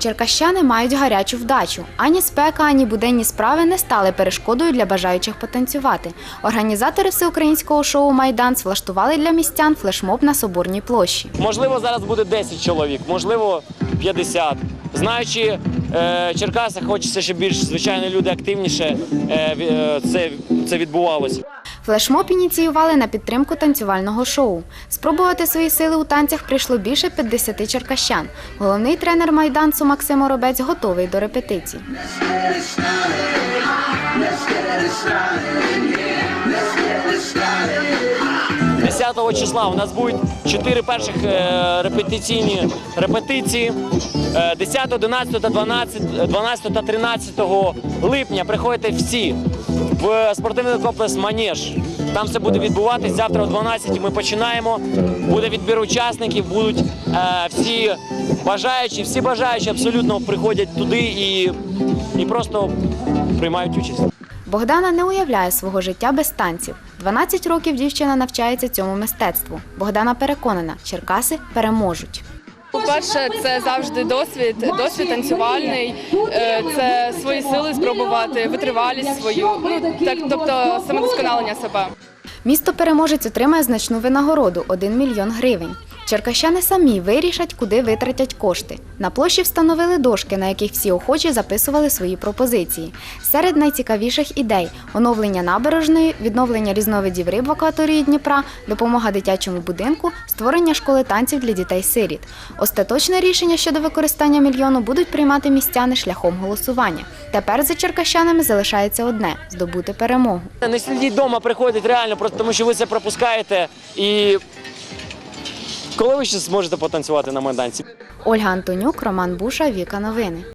Черкащани мають гарячу вдачу. Ані спека, ані буденні справи не стали перешкодою для бажаючих потанцювати. Організатори всеукраїнського шоу Майданс влаштували для містян флешмоб на Соборній площі. Можливо, зараз буде 10 чоловік, можливо, 50. Знаючи е, Черкаси, хочеться, щоб більш звичайно люди активніше е, е, це, це відбувалося. Флешмоб ініціювали на підтримку танцювального шоу. Спробувати свої сили у танцях прийшло більше 50 черкащан. Головний тренер майдансу Максим Оробець готовий до репетицій. 10 числа у нас будуть 4 перших е, репетиційні репетиції. Е, 10, 11 та 12, 12 та 13 липня приходьте всі в спортивний комплекс Манеж. Там все буде відбуватись. Завтра о 12 ми починаємо. Буде відбір учасників, будуть е, всі бажаючі, всі бажаючі абсолютно приходять туди і, і просто приймають участь. Богдана не уявляє свого життя без танців. 12 років дівчина навчається цьому мистецтву. Богдана переконана, Черкаси переможуть. По-перше, це завжди досвід, досвід танцювальний, е, це свої сили спробувати, витривалість свою, ну так, тобто самодосконалення себе. Місто переможець отримає значну винагороду 1 мільйон гривень. Черкащани самі вирішать, куди витратять кошти. На площі встановили дошки, на яких всі охочі записували свої пропозиції. Серед найцікавіших ідей оновлення набережної, відновлення різновидів риб в акваторії Дніпра, допомога дитячому будинку, створення школи танців для дітей-сиріт. Остаточне рішення щодо використання мільйону будуть приймати містяни шляхом голосування. Тепер за черкащанами залишається одне здобути перемогу. Не сидіть вдома, приходять реально, просто тому що ви це пропускаєте. І коли ви ще зможете потанцювати на майданці? Ольга Антонюк, Роман Буша, Віка Новини.